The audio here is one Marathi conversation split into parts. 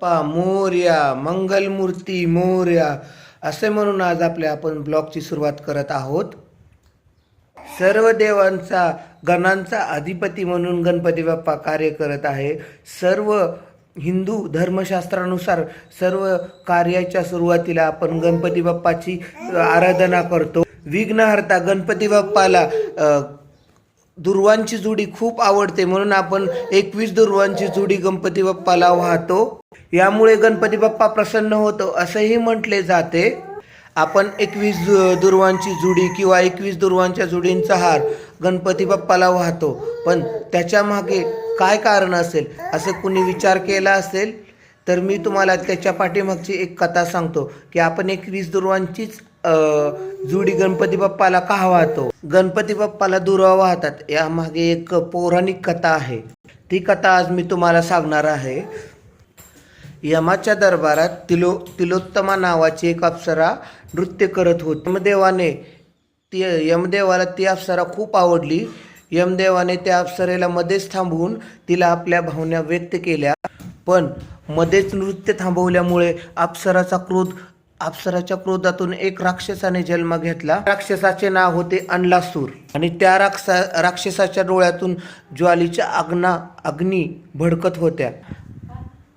बाप्पा मोर्या मंगलमूर्ती मोर्या असे म्हणून आज आपल्या आपण ब्लॉगची सुरुवात करत आहोत. सर्व देवांचा गणांचा अधिपती म्हणून गणपती बाप्पा कार्य करत आहे. सर्व हिंदू धर्मशास्त्रानुसार सर्व कार्याच्या सुरुवातीला आपण गणपती बाप्पाची आराधना करतो. विघ्नहर्ता गणपती बाप्पाला दुर्वांची जुडी खूप आवडते. म्हणून आपण एकवीस दुर्वांची जुडी गणपती बाप्पाला वाहतो. यामुळे गणपती बाप्पा प्रसन्न होतो असंही म्हटले जाते. आपण एकवीस दुर्वांची जुडी किंवा एकवीस दुर्वांच्या जुडींचा हार गणपती बाप्पाला वाहतो. पण त्याच्यामागे काय कारण असेल असं कुणी विचार केला असेल? तर मी तुम्हाला त्याच्या पाठीमागची एक कथा सांगतो की आपण एकवीस दुर्वांचीच जुडी गणपती बाप्पाला का वाहतो? गणपती बाप्पाला दुर्वा वाहतात यामागे एक पौराणिक कथा आहे. ती कथा आज मी तुम्हाला सांगणार आहे. यमाच्या दरबारात तिलो तिलोत्तमा नावाची एक अप्सरा नृत्य करत होती. यमदेवाने ती यमदेवाला ती अप्सरा खूप आवडली. यमदेवाने त्या अप्सरेला मध्येच थांबवून तिला आपल्या भावना व्यक्त केल्या. पण मध्येच नृत्य थांबवल्यामुळे अप्सराचा क्रोध अप्सराच्या क्रोधातून एक राक्षसाने जन्म घेतला. राक्षसाचे नाव होते अनलासूर. आणि त्या राक्षा राक्षसाच्या डोळ्यातून ज्वालीच्या अग्ना अग्नी भडकत होत्या.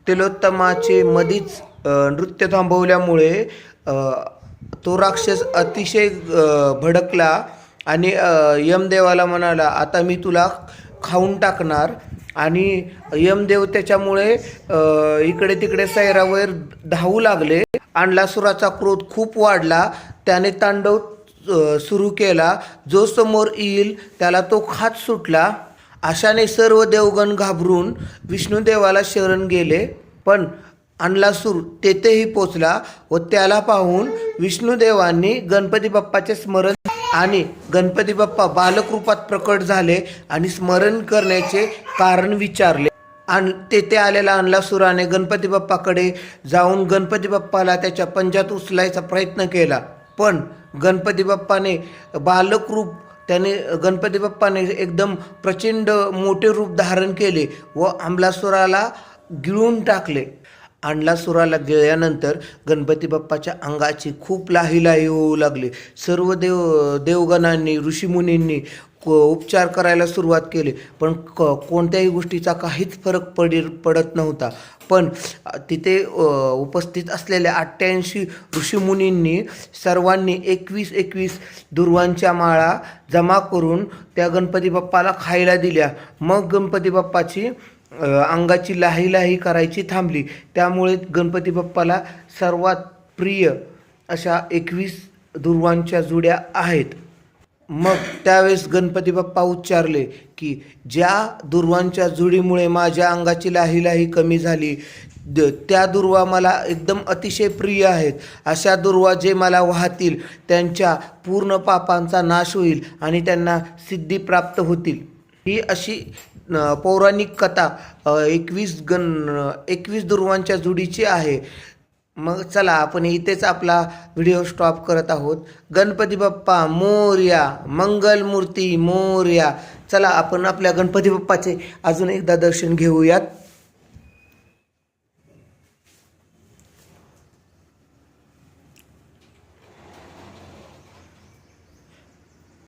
तिलोत्तमाचे मधीच नृत्य थांबवल्यामुळे तो राक्षस अतिशय भडकला आणि यमदेवाला म्हणाला आता मी तुला खाऊन टाकणार. आणि यमदेव त्याच्यामुळे इकडे तिकडे सैरावर धावू लागले. अंडलासुराचा क्रोध खूप वाढला. त्याने तांडव सुरू केला. जो समोर येईल त्याला तो खात सुटला. अशाने सर्व देवगण घाबरून विष्णुदेवाला शरण गेले. पण अनलासूर तेथेही पोचला व त्याला पाहून विष्णुदेवांनी गणपती बाप्पाचे स्मरण आणि गणपती बाप्पा बालक प्रकट झाले आणि स्मरण करण्याचे कारण विचारले. आण तेथे आलेला अनलासुराने गणपती बाप्पाकडे जाऊन गणपती बाप्पाला त्याच्या पंजात उचलायचा प्रयत्न केला. पण गणपती बाप्पाने बालकरूप त्याने गणपती बाप्पाने एकदम प्रचंड मोठे रूप धारण केले व अंबलासुराला गिळून टाकले. अंडलासुराला गिळल्यानंतर गणपती बाप्पाच्या अंगाची खूप लाही लाही होऊ लागली. सर्व देव देवगणांनी ऋषीमुनींनी उपचार करायला सुरुवात केली. पण क कोणत्याही गोष्टीचा काहीच फरक पडी पडत नव्हता. पण तिथे उपस्थित असलेल्या अठ्ठ्याऐंशी ऋषीमुनींनी सर्वांनी एकवीस एकवीस दुर्वांच्या माळा जमा करून त्या गणपती बाप्पाला खायला दिल्या. मग गणपती बाप्पाची अंगाची लाही लाही करायची थांबली. त्यामुळे गणपती बाप्पाला सर्वात प्रिय अशा एकवीस दुर्वांच्या जुड्या आहेत. मग त्यावेळेस गणपती बाप्पा उच्चारले की ज्या दुर्वांच्या जुडीमुळे माझ्या अंगाची लाही लाही कमी झाली द त्या दुर्वा मला एकदम अतिशय प्रिय आहेत. अशा दुर्वा जे मला वाहतील त्यांच्या पूर्ण पापांचा नाश होईल आणि त्यांना सिद्धी प्राप्त होतील. ही अशी पौराणिक कथा एकवीस गण एकवीस दुर्वांच्या जुडीची आहे. मग चला आपण इथेच आपला व्हिडिओ स्टॉप करत आहोत. गणपती बाप्पा मोर्या मंगलमूर्ती मोर्या. चला आपण आपल्या गणपती बाप्पाचे अजून एकदा दर्शन घेऊयात.